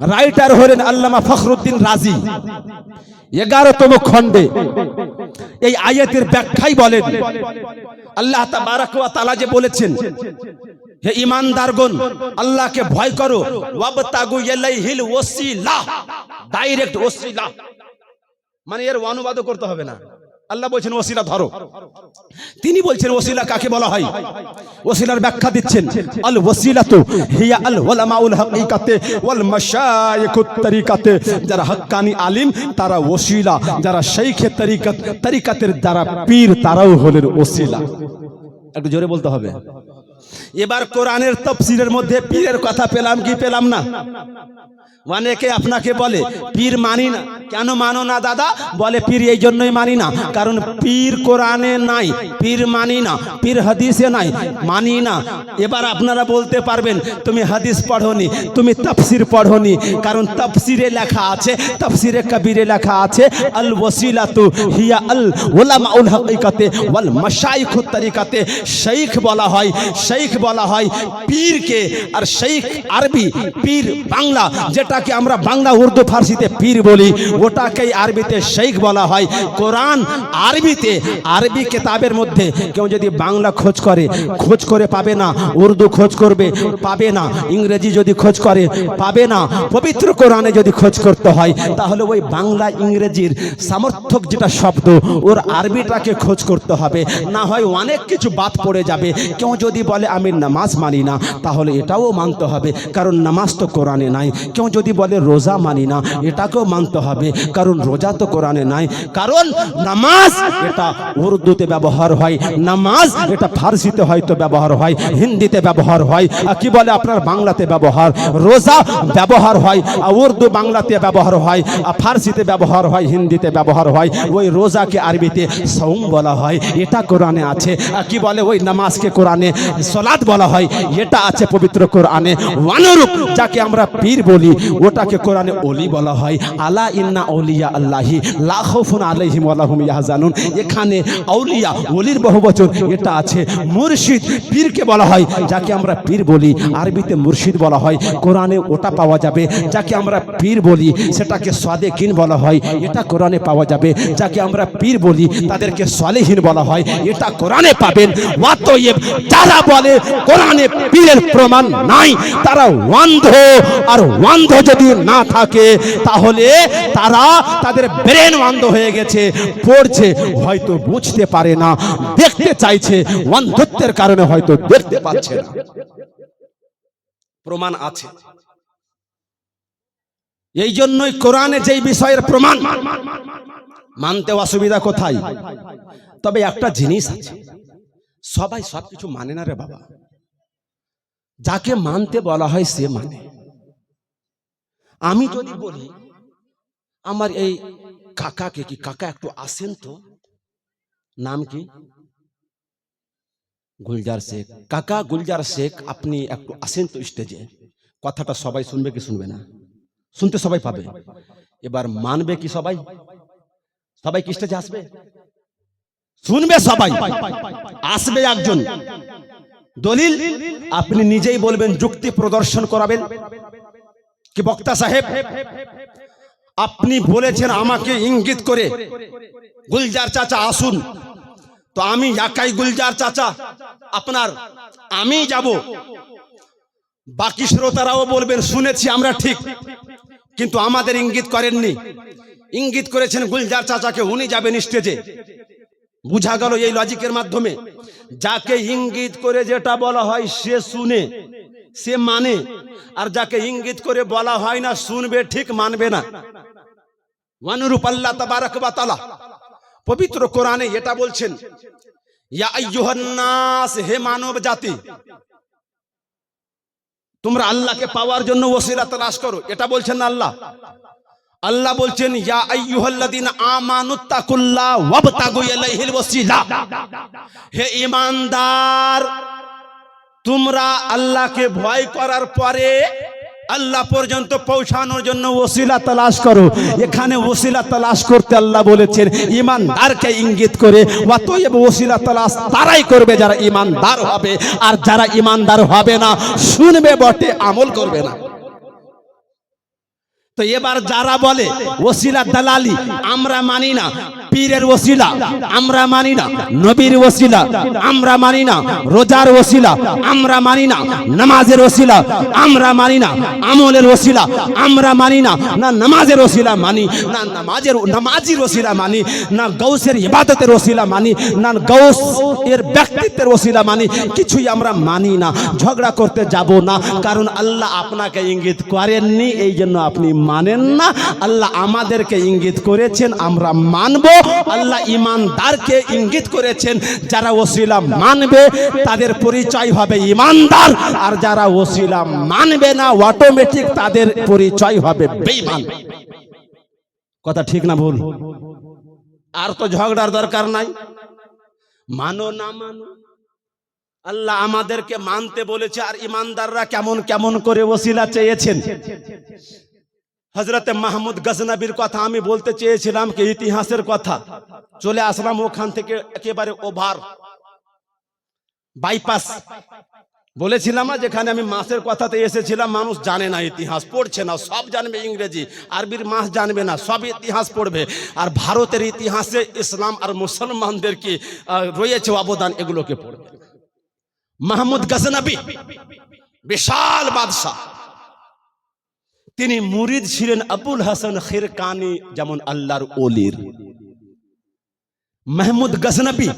Writer হলেন আল্লামা ফখরুদ্দিন রাজি। এগারোতম খণ্ডে এই আয়াতের ব্যাখ্যাই বলেন, আল্লাহ তাআলা যে বলেছেন, হে ইমানদারগণ আল্লাহকে ভয় করো ডাইরেক্ট ওসিলা। মানে এর অনুবাদও করতে হবে না। আল্লাহ বলছেন ওসিলা ধরো। তিনি বলছেন ওসিলা কাকে বলা হয়? ওসিলার ব্যাখ্যা দিচ্ছেন আল ওসিলা তো হিয়া আল ওলামাউল হাকিকাতে ওয়াল মাশায়েখুত তরিকাতে যারা হাক্কানি আলিম তারা ওসিলা। যারা শাইখে তরিকাত তরিকাতের যারা পীর তারাও হলেন ওসিলা। একটু জোরে বলতে হবে। এবার কোরআনের তফসিরের মধ্যে পীরের কথা পেলাম কি পেলাম না? অনেকে আপনাকে বলে, পীর মানি না। কেন মানো না দাদা? বলে, পীর এই জন্যই মানি না। কারণ পীর কোরআনে নাই, পীর মানি না, পীর হাদিসে নাই, মানি না। এবার আপনারা বলতে পারবেন, তুমি হাদিস পড়নি, তুমি তফসির পড়নি। কারণ তফসিরে লেখা আছে, তফসিরে কবিরে লেখা আছে আল ওসিলাতু হিয়া আল উলামাউল হাকিকাতে ওয়াল মাশাইখুত তরিকাতে। শেখ বলা হয় শেখ বলা হয় পীরকে। আর শেখ আরবি পীর বাংলা, যেটাকে আমরা বাংলা, উর্দু, ফার্সিতে পীর বলি, ওটাকেই আরবিতে শেখ বলা হয়। কোরআন আরবিতে, আরবি কেতাবের মধ্যে কেউ যদি বাংলা খোঁজ করে খোঁজ করে পাবে না, উর্দু খোঁজ করবে, পাবে না, ইংরেজি যদি খোঁজ করে, পাবে না, পবিত্র কোরআনে যদি খোঁজ করতে হয়, তাহলে ওই বাংলা, ইংরেজির সামর্থক যেটা শব্দ, ওর আরবিটাকে খোঁজ করতে হবে। না হয় অনেক কিছু বাদ পড়ে যাবে। কেউ যদি বলে, আমি নামাজ মানি না। তাহলে এটাও মানতে হবে, কারণ নামাজ তো কোরআনে নাই। কেউ যদি বলে, রোজা মানি না, এটাকেও মানতে হবে, কারণ রোজা তো কোরআনে নাই। কারণ নামাজ এটা উর্দুতে ব্যবহার হয়, নামাজ এটা ফার্সিতে হয়তো ব্যবহার হয়, হিন্দিতে ব্যবহার হয়। আর কি বলে আপনার বাংলাতে ব্যবহার? রোজা ব্যবহার হয় উর্দু বাংলাতে ব্যবহার হয়, আর ফার্সিতে ব্যবহার হয়, হিন্দিতে ব্যবহার হয়। ওই রোজাকে আরবিতে সৌম বলা হয়, এটা কোরআনে আছে। কি বলে, ওই নামাজকে কোরআনে সলাদ বলা হয়। এটা আছে পবিত্র কোরআনে। অনুরূপ যাকে আমরা পীর বলি, ওটাকে কোরআনে অলি বলা হয়। আলা ইন্না আউলিয়া আল্লাহি, লা খাউফুন আলাইহিম ওয়া লাহুম ইয়াহজানুন। এখানে আউলিয়া, ওলির বহুবচন, এটা আছে। মুর্শিদ পীরকে বলা হয়, যাকে আমরা পীর বলি। আরবিতে মুর্শিদ বলা হয়। কোরআনে ওটা পাওয়া যাবে। যাকে আমরা পীর বলি, সেটাকে সাদেকিন বলা হয়। এটা কোরআনে পাওয়া যাবে। যাকে আমরা পীর বলি, তাদেরকে সালেহীন বলা হয়। এটা কোরআনে পাবেন। যারা বলে, কোরআনে পীরের প্রমাণ নাই। তারা ওয়ান্ধ আর ওয়ান্ধ যদি না থাকে, তাহলে তারা তাদের ব্রেন ওয়ান্ধ হয়ে গেছে, পড়ছে, হয়তো বুঝতে পারে না, দেখতে চাইছে, অন্ধত্বের কারণে হয়তো দেখতে পাচ্ছে না। প্রমাণ আছে। এই জন্যই কোরআনে যেই বিষয়ের প্রমাণ, মানতে অসুবিধা কোথায়? তবে একটা জিনিস আছে। সবাই সবকিছু মানে না রে বাবা। যাকে মানতে বলা হয় সে মানে। আমি যদি বলি, আমার এই কাকাকে কি কাকা একটু আসেন তো? নাম কি? গুলজার শেখ। কাকা গুলজার শেখ, আপনি একটু আসেন তো স্টেজে কথাটা সবাই শুনবে কি শুনবে না? শুনতে সবাই পাবে। এবার মানবে কি সবাই? সবাই কি স্টেজে আসবে? শুনবে সবাই। আসবে একজন। দলিল, আপনি নিজেই বলবেন, যুক্তি প্রদর্শন করাবেন। কি বক্তা সাহেব? আপনি বলেছেন আমাকে ইঙ্গিত করে। গুলজার চাচা, আসুন। তো আমি একাই গুলজার চাচা। আপনার আমি যাব। বাকি শ্রোতারাও বলবেন, শুনেছি আমরা ঠিক। কিন্তু আমাদের ইঙ্গিত করেননি। ইঙ্গিত করেছেন গুলজার চাচাকে, উনি যাবেন স্টেজে। বুঝা গেল এই লজিকের মাধ্যমে। যাকে ইঙ্গিত করে যেটা বলা হয় সে শুনে, সে মানে আর যাকে ইঙ্গিত করে বলা হয় না, শুনবে, ঠিক মানবে না। অনুরূপ আল্লাহ তাবারক তাআলা পবিত্র কোরআনে এটা বলছেন, ইয়া হে মানব জাতি তোমরা আল্লাহকে পাওয়ার জন্য ওসিলা তালাশ করো। এটা বলছেন আল্লাহ। আল্লাহ বলছেন, ইয়া আইয়ুহাল্লাযিনা আমানুত্তাকুল্লাহ ওয়াবতাগু ইলাইহিল ওয়াসিলা। হে ঈমানদার, তোমরা আল্লাহকে ভয় করার পরে আল্লাহ পর্যন্ত পৌঁছানোর জন্য ওসিলা তালাশ করো। এখানে ওসিলা তালাশ করতে আল্লাহ বলেছেন ইমানদারকে ইঙ্গিত করে অতএব ওসিলা তালাশ তারাই করবে যারা ইমানদার হবে। আর যারা ইমানদার হবে না, শুনবে বটে, আমল করবে না। তো এবার যারা বলে, ওসিলা দালালি আমরা মানি না। পীরের ওসিলা, আমরা মানি না। নবীর ওসিলা, আমরা মানি না। রোজার ওসিলা, আমরা মানি না। নামাজের ওসিলা, আমরা মানি না। আমলের ওসিলা, আমরা মানি না। না নামাজের ওসিলা মানি, না নামাজের, নামাজির ওসিলা মানি, না গৌসের ইবাদতের ওসিলা মানি, না গৌস এর ব্যক্তিত্বের ওসিলা মানি, কিছুই আমরা মানি না। ঝগড়া করতে যাব না, কারণ আল্লাহ আপনাকে ইঙ্গিত করেননি এই জন্য আপনি মানেন না। আল্লাহ আমাদেরকে ইঙ্গিত করেছেন, আমরা মানব। আল্লাহ ইমানদারকে ইঙ্গিত করেছেন, যারা ওসিলা মানবে, তাদের পরিচয় হবে ইমানদার। আর যারা ওসিলা মানবে না অটোমেটিক তাদের পরিচয় হবে বেঈমান। কথা ঠিক না ভুল? আর তো ঝগড়ার দরকার নাই। মানো না মানো। আল্লাহ আমাদেরকে মানতে বলেছে, আর ইমানদাররা কেমন কেমন করে ওসিলা চেয়েছেন। হজরতে মাহমুদ গজনবীর কথা আমি বলতে চেয়েছিলাম কি ইতিহাসের কথা। চলে আসলাম ওখান থেকে একেবারে ওভার। বাইপাস বলেছিলাম না যেখানে আমি মাসের কথাতে এসেছিলাম, মানুষ জানে না ইতিহাস, পড়ছে না, সব জানবে ইংরেজি, আরবির মাস জানবে না, সব ইতিহাস পড়বে। আর ভারতের ইতিহাসে ইসলাম আর মুসলমানদের কি রয়েছে অবদান, এগুলোকে পড়বে। মাহমুদ গজনবী, বিশাল বাদশাহ। তিনি মুরিদ ছিলেন আবুল হাসান খিরকানি, যেমন আল্লাহর ওলির। মাহমুদ গজনবী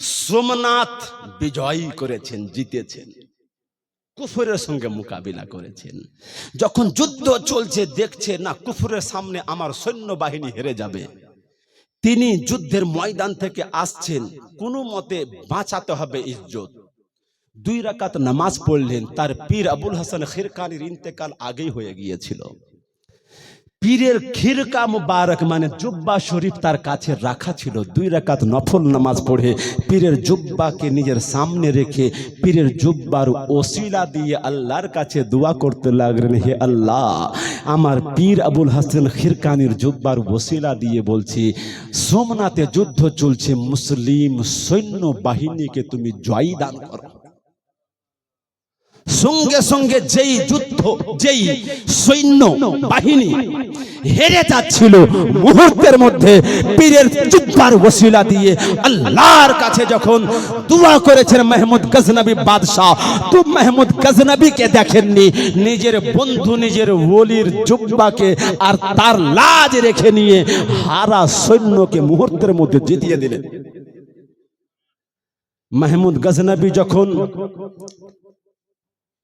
সোমনাথ বিজয়ী করেছেন, জিতেছেন। কুফরের সঙ্গে মোকাবিলা করেছেন। যখন যুদ্ধ চলছে, দেখছে, না, কুফরের সামনে আমার সৈন্যবাহিনী হেরে যাবে। তিনি যুদ্ধের ময়দান থেকে আসছেন। কোনো মতে বাঁচাতে হবে ইজ্জত। দুই রাকাত নামাজ পড়লেন, তার পীর আবুল হাসান খিরকানির ইন্তেকাল আগেই হয়ে গিয়েছিল। পীরের খিরকা মুবারক মানে জুব্বা শরীফ তার কাছে রাখা ছিল। দুই রাকাত নফল নামাজ পড়ে পীরের জুব্বাকে নিজের সামনে রেখে পীরের জুব্বার ওসিলা দিয়ে আল্লাহর কাছে দোয়া করতে লাগলেন, হে আল্লাহ, আমার পীর আবুল হাসান খিরকানির জুব্বার ওসিলা দিয়ে বলছি, সোমনাথে যুদ্ধ চলছে, মুসলিম সৈন্য বাহিনীকে তুমি জয় দান করো। সঙ্গে সঙ্গে যেই যুদ্ধ, যেই সৈন্য বাহিনী হেরে যাচ্ছিল, মুহূর্তের মধ্যে পীরের জুব্বার ওসিলা দিয়ে আল্লাহর কাছে যখন দোয়া করেছেন মেহমুদ গজনবী বাদশাহ, তো মেহমুদ গজনবীকে দেখেননি, নিজের বন্ধু, নিজের ওলির জুব্বাকে আর তার লাজ রেখে নিয়ে হারা সৈন্যকে মুহূর্তের মধ্যে জিতিয়ে দিলেন। মাহমুদ গজনবী যখন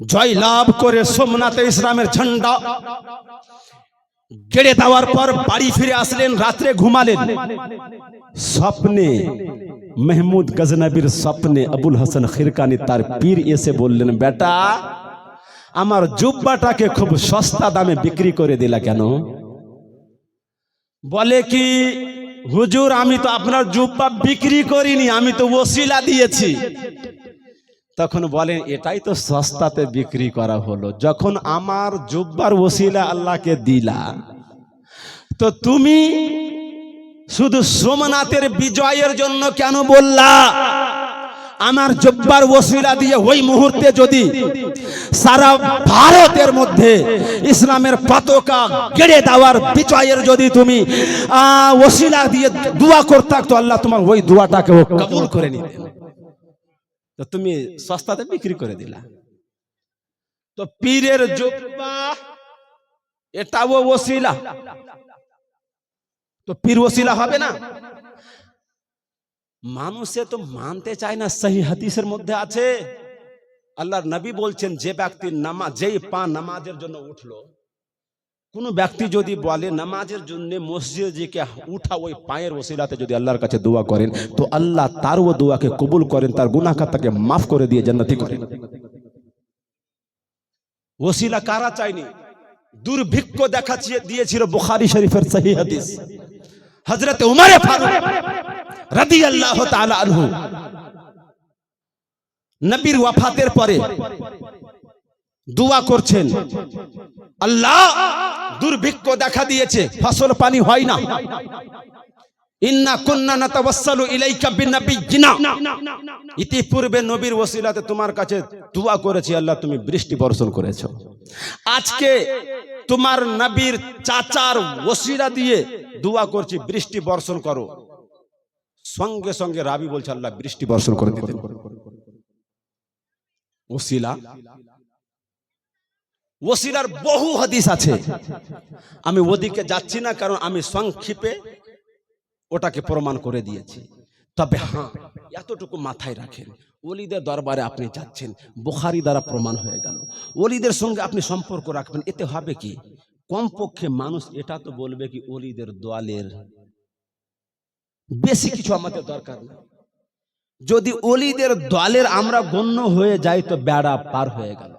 জয় লাভ করে সোমনাথে ইসলামের ঝন্ডা গেড়ে দেওয়ার পর বাড়ি ফিরে আসলেন, রাত্রে ঘুমালেন। স্বপ্নে মেহমুদ গজনবীর স্বপ্নে আবুল হাসান খিরকানি তার পীর এসে বললেন, বেটা, আমার জুব্বাটাকে খুব সস্তা দামে বিক্রি করে দিলা কেন? বলে কি, হুজুর, আমি তো আপনার জুব্বা বিক্রি করিনি, আমি তো ওসিলা দিয়েছি। তখন বলেন এটাই তো সস্তাতে বিক্রি করা হলো। যখন আমার জুব্বার ওসিলা আল্লাহকে দিলা, তো তুমি শুধু সোমনাথের বিজয়ের জন্য কেন বললা? আমার জব্বার ওসিলা দিয়ে ওই মুহূর্তে যদি সারা ভারতের মধ্যে ইসলামের পতাকা গেড়ে দেওয়ার বিজয়ের যদি তুমি ওসিলা দিয়ে দোয়া করতে তো আল্লাহ তোমার ওই দোয়াটাকে কবুল করে নিতেন। তো তুমি সস্তাতে বিক্রি করে দিলা। তো পীরের জুব্বা এটাও ওসিলা। তো পীর ওসিলা হবে না? মানুষে তো মানতে চায় না সহি হাদিসের মধ্যে আছে। আল্লাহর নবী বলছেন যে ব্যক্তি নামাজ যেই পা নামাজের জন্য উঠল কোন ব্যক্তি যদি বলে, নামাজের জন্য মসজিদে উঠা ওই পায়ের ওসিলাতে যদি আল্লাহর কাছে দোয়া করেন, তো আল্লাহ তার ও দোয়াকে কবুল করেন, তার গুনাহগার তাকে মাফ করে দিয়ে জান্নাতি করেন। ওসিলা কারা চাইনি দুর্ভিক্ষ দেখা দিয়েছিল বুখারি শরীফের সহি হাদিস। হযরত উমর ফারুক রাদিয়াল্লাহু তাআলা আনহু, নবীর ওয়াফাতের পরে দোয়া করছেন। আল্লাহ দুর্ভিক্ষ দেখা দিয়েছে, ফসল পানি হয় না। বৃষ্টি আজকে তোমার নবীর চাচার দিয়ে দোয়া করছি, বৃষ্টি বর্ষণ করো। সঙ্গে সঙ্গে রাবি বলছে, আল্লাহ বৃষ্টি বর্ষণ করে দিতে। ওসিলা ওসিলার বহু হাদিস আছে। আমি ওদিকে যাচ্ছি না কারণ আমি সংক্ষেপে ওটাকে প্রমাণ করে দিয়েছি। তবে হ্যাঁ এতটুকু মাথায় রাখেন, ওলিদের দরবারে আপনি যাচ্ছেন, বুখারি দ্বারা প্রমাণ হয়ে গেল। ওলিদের সঙ্গে আপনি সম্পর্ক রাখবেন, এতে হবে কি? কমপক্ষে মানুষ এটা তো বলবে কি, ওলিদের দোয়ালের বেশি কিছু আমাদের দরকার না। যদি অলিদের দলের আমরা গণ্য হয়ে যাই, তো বেড়া পার হয়ে গেল।